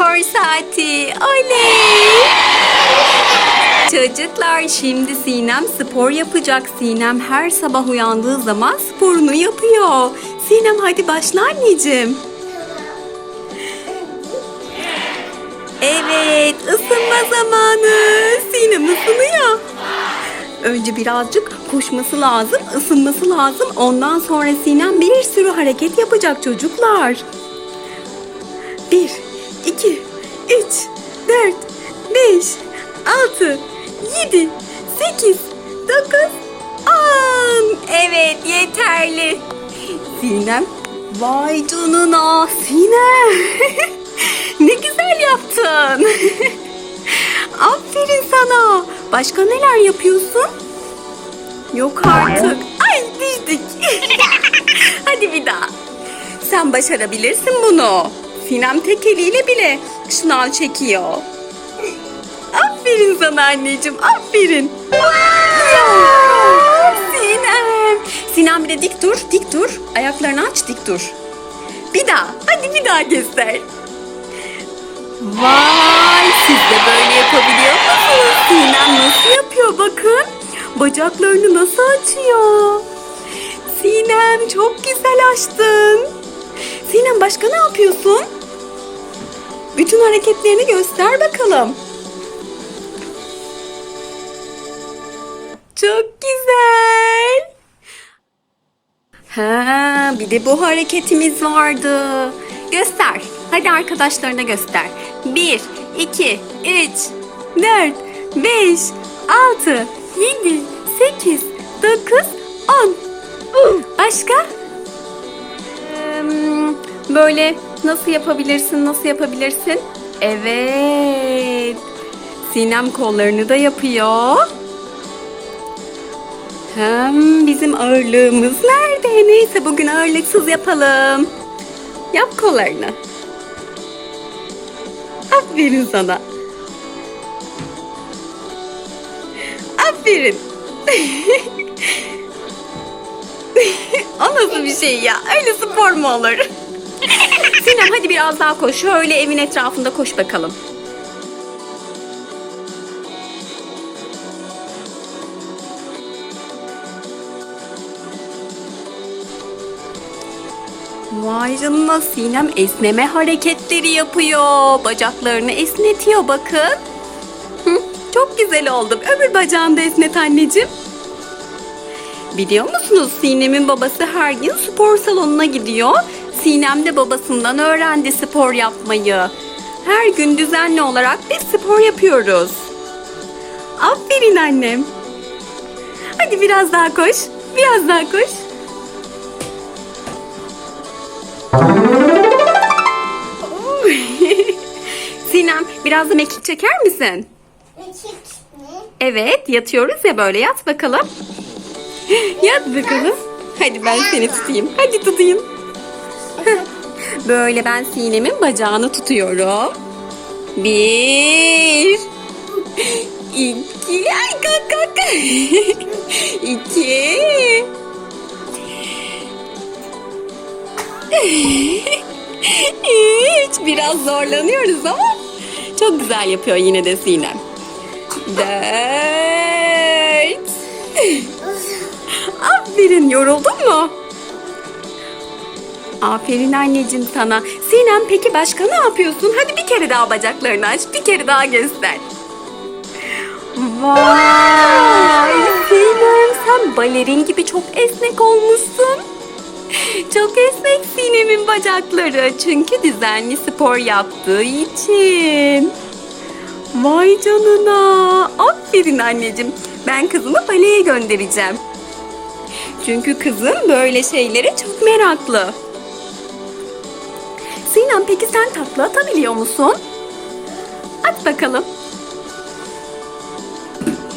spor saati. Oley! Çocuklar şimdi Sinem spor yapacak. Sinem her sabah uyandığı zaman sporunu yapıyor. Sinem hadi başla anneciğim. Evet, ısınma zamanı. Sinem ısınıyor. Önce birazcık koşması lazım, ısınması lazım. Ondan sonra Sinem bir sürü hareket yapacak çocuklar. 6, 7, 8, 9, 10. Evet yeterli. Sinem. Vay canına Sinem. ne güzel yaptın. Aferin sana. Başka neler yapıyorsun? Yok artık. Ay dizdik. Hadi bir daha. Sen başarabilirsin bunu. Sinem tek eliyle bile şınav çekiyor. Aferin sana anneciğim, aferin. Sinem. Sinem bir de dik dur, dik dur. Ayaklarını aç, dik dur. Bir daha, hadi bir daha göster. Vay siz de böyle yapabiliyor musunuz? Sinem nasıl yapıyor bakın. Bacaklarını nasıl açıyor. Sinem çok güzel açtın. Sinem başka ne yapıyorsun? Bütün hareketlerini göster bakalım. Çok güzel. Ha, bir de bu hareketimiz vardı. Göster. Hadi arkadaşlarına göster. 1, 2, 3, 4, 5, 6, 7, 8, 9, 10. Başka? Böyle nasıl yapabilirsin, nasıl yapabilirsin? Evet. Sinem kollarını da yapıyor. Hem bizim ağırlığımız nerede? Neyse bugün ağırlıksız yapalım. Yap kollarını. Aferin sana. Aferin. o nasıl bir şey ya? Öyle spor mu olur? Sinem hadi biraz daha koş. Şöyle evin etrafında koş bakalım. Vay canına Sinem esneme hareketleri yapıyor. Bacaklarını esnetiyor bakın. Hı, çok güzel oldu. Öbür bacağını da esnet anneciğim. Biliyor musunuz Sinem'in babası her gün spor salonuna gidiyor. Sinem de babasından öğrendi spor yapmayı. Her gün düzenli olarak biz spor yapıyoruz. Aferin annem. Hadi biraz daha koş. Biraz daha koş. Sinem biraz da mekik çeker misin? Evet yatıyoruz ya böyle yat bakalım. Yat bakalım. Hadi ben seni tutayım. Hadi tutayım. Böyle ben Sinem'in bacağını tutuyorum. Bir. iki. Ay kalk kalk. İki. Üç. Biraz zorlanıyoruz ama çok güzel yapıyor yine de Sinem. Dört. Aferin yoruldun mu? Aferin anneciğim sana. Sinem peki başka ne yapıyorsun? Hadi bir kere daha bacaklarını aç. Bir kere daha göster. Vay Sinem sen balerin gibi çok esnek olmuşsun. Çok esnek Sinem'in bacakları. Çünkü düzenli spor yaptığı için. Vay canına. Aferin anneciğim. Ben kızımı baleye göndereceğim. Çünkü kızım böyle şeylere çok meraklı. Sinem peki sen takla atabiliyor musun? At bakalım.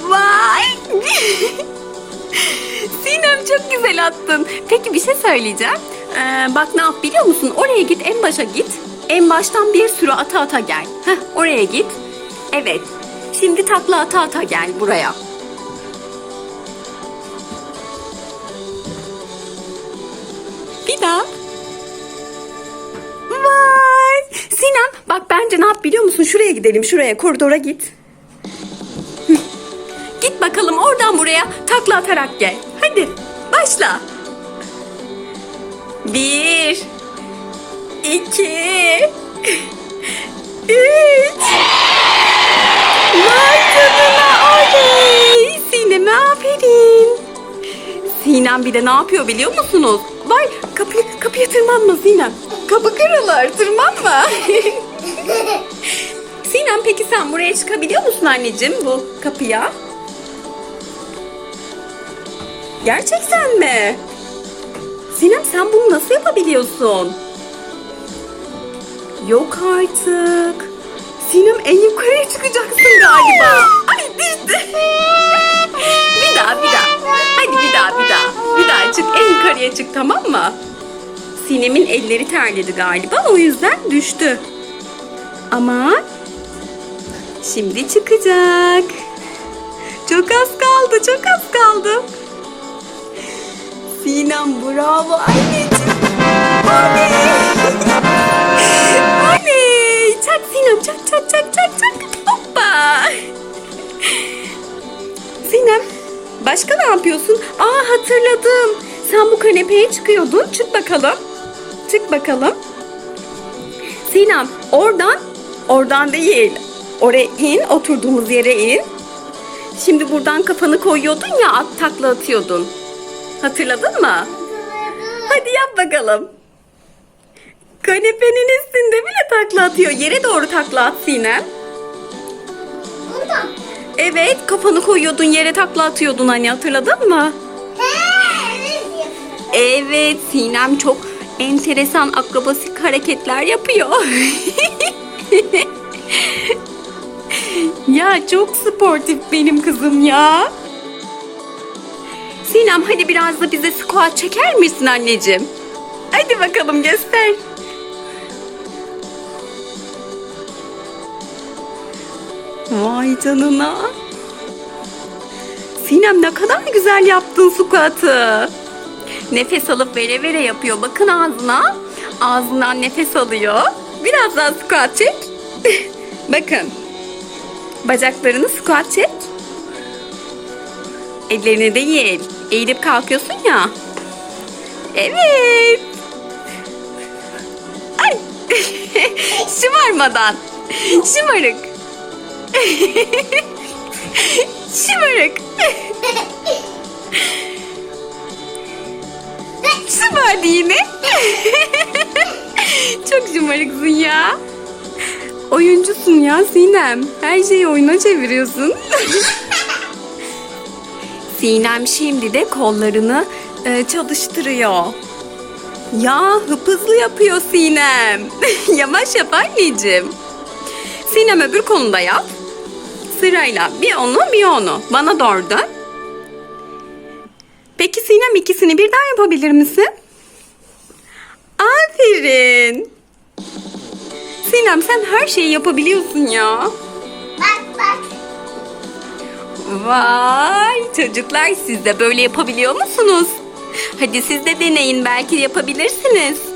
Vay! Sinem çok güzel attın. Peki bir şey söyleyeceğim. Ee, bak ne yap biliyor musun? Oraya git en başa git. En baştan bir sürü ata ata gel. Heh, oraya git. Evet. Şimdi takla ata ata gel buraya. Bir daha. Vay! Sinem bak bence ne yap biliyor musun? Şuraya gidelim. Şuraya koridora git. Git bakalım oradan buraya takla atarak gel. Başla. Bir. iki, Üç. Vay canına oley. Sinem'e aferin. Sinem bir de ne yapıyor biliyor musunuz? Vay kapıyı, kapıya tırmanma Sinem. Kapı kırılır tırmanma. Sinem peki sen buraya çıkabiliyor musun anneciğim bu kapıya? Gerçekten mi? Sinem sen bunu nasıl yapabiliyorsun? Yok artık. Sinem en yukarıya çıkacaksın galiba. Ay düştü. bir daha bir daha. Hadi bir daha bir daha. Bir daha çık en yukarıya çık tamam mı? Sinem'in elleri terledi galiba o yüzden düştü. Ama şimdi çıkacak. Bravo anneciğim. Oley. Oley. Çak Sinem çak çak çak çak çak. Hoppa. Sinem başka ne yapıyorsun? Aa hatırladım. Sen bu kanepeye çıkıyordun. Çık bakalım. Çık bakalım. Sinem oradan oradan değil. Oraya in oturduğumuz yere in. Şimdi buradan kafanı koyuyordun ya at takla atıyordun. Hatırladın mı? Yap bakalım. Kanepenin üstünde bile takla atıyor. Yere doğru takla at Sinem. Bundan. Evet kafanı koyuyordun yere takla atıyordun hani hatırladın mı? Evet Sinem çok enteresan akrobasik hareketler yapıyor. ya çok sportif benim kızım ya. Sinem hadi biraz da bize squat çeker misin anneciğim? Hadi bakalım göster. Vay canına. Sinem ne kadar güzel yaptın squat'ı. Nefes alıp vere vere yapıyor. Bakın ağzına. Ağzından nefes alıyor. Biraz daha squat çek. Bakın. Bacaklarını squat çek. Ellerini değil. Eğilip kalkıyorsun ya. Evet. Ay. Şımarmadan. Şımarık. Şımarık. Şımardı yine. Çok şımarıksın ya. Oyuncusun ya Sinem. Her şeyi oyuna çeviriyorsun. Sinem şimdi de kollarını e, çalıştırıyor. Ya hızlı yapıyor Sinem. Yavaş yap anneciğim. Sinem öbür konuda yap. Sırayla bir onu bir onu. Bana doğru dön. Peki Sinem ikisini birden yapabilir misin? Aferin. Sinem sen her şeyi yapabiliyorsun ya. Bak bak. Vay çocuklar siz de böyle yapabiliyor musunuz? Hadi siz de deneyin belki yapabilirsiniz.